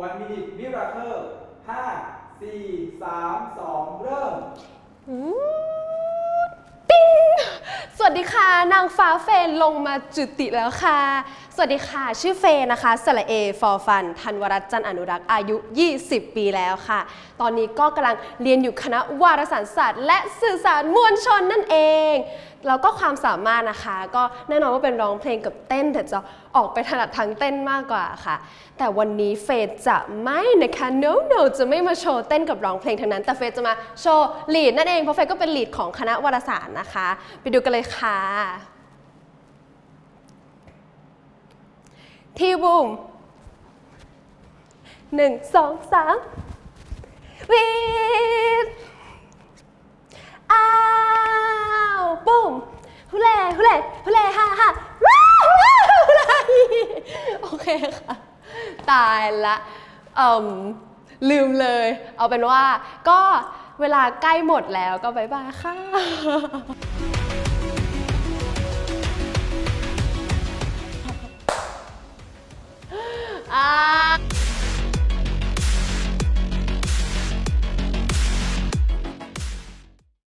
วันมินิมิราเคิลห้าสี่สามสองเริ่มปิ้งสวัสดีค่ะ นางฟ้าเฟนลงมาจุติแล้วค่ะ สวัสดีค่ะ ชื่อเฟนนะคะสระเอฟอร์ฟันธันวรัตน์จันทร์อนุรักษ์อายุ 20 ปีแล้วค่ะ ตอนนี้ก็กำลังเรียนอยู่คณะวารสารศาสตร์ และสื่อสารมวลชนนั่นเอง แล้วก็ความสามารถนะคะ ก็แน่นอนว่าเป็นร้องเพลงกับเต้น แต่จะออกไปถนัดทางเต้นมากกว่าค่ะ แต่วันนี้เฟยจะไม่นะคะ no no จะไม่มาโชว์เต้นกับร้องเพลงทั้งนั้น แต่เฟยจะมาโชว์ลีดนั่นเอง เพราะเฟยก็เป็นลีดของคณะวารสารนะคะ ไปดูกันเลยค่ะทีบูมหนึ่งสองสาม ฮุเล่ฮุเล่ฮุเล่ฮ่าฮ่าว้าวว้าฮุเล่โอเคค่ะ ตายละลืมเลย เอาเป็นว่าก็เวลาใกล้หมดแล้วก็บายบายค่ะอ่า